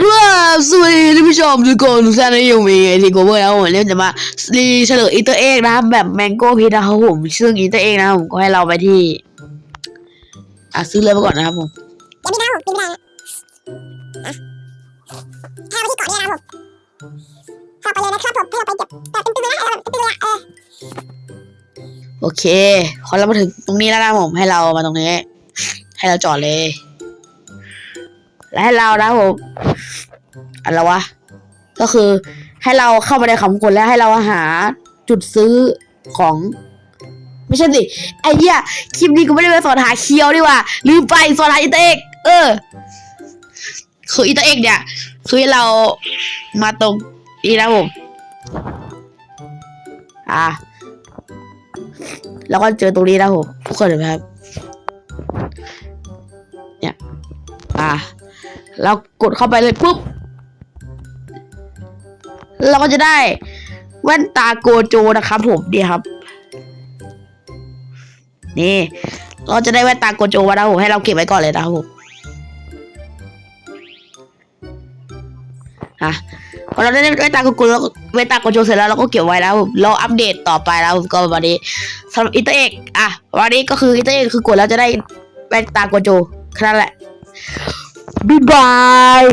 กราบสวัสดีท่านผู้ชมทุกคนทุกท่านที่อยู่มีไอทีโกเวอร์แล้วผมเล่นจะมารีเฉลยอีเตอร์เอ็กนะครับแบบแมงโก้พีนะครับผมซึ่งอีเตอร์เอ็กนะครับผมก็ให้เราไปที่ อะซื้อเลยไปก่อนนะครับผมยังไม่ได้ผมปีนไม่ได้นะให้เอาไปที่เกาะนี่นะครับผมเข้าไปเลยนะครับผมให้เราไปเก็บแบบตึ้งๆเลยนะให้เราแบบตึ้งๆเลยอะเออโอเคพอเรามาถึงตรงนี้แล้วนะผมให้เรามาตรงนี้ ให้เราจอดเลย และให้เรานะผมอะไรวะ ก็คือให้เราเข้าไปในคำคนแล้วให้เราหาจุดซื้อของไม่ใช่สิไอ้เหี้ยคลิปนี้กูไม่ได้ไปสอนหาเคียวดีว่าลืมไปสอนหาอีตอร์เอกเออ คืออีตอร์เอกเนี่ยคือเรามาตรงนี้นะผมอะแล้วก็เจอตรงนี้นะผมทุกคนเห็นไหมครับ เนี่ยอะเรากดเข้าไปเลยปุ๊บ เราก็จะได้แว่นตาโกโจนะครับผมเนี่ยครับ นี่ เราจะได้แว่นตาโกโจมาแล้วผมให้เราเก็บไว้ก่อนเลยนะครับผมอะพอเราได้แว่นตาโกโจแล้วแว่นตาโกโจเสร็จแล้วเราก็เก็บไว้แล้วผมเราอัปเดตต่อไปแล้วผมก็วันนี้สำหรับอินเตอร์เอกอะวันนี้ก็คืออินเตอร์เอกคือกดแล้วจะได้แว่นตาโกโจ แค่นั้นแหละบ๊ายบาย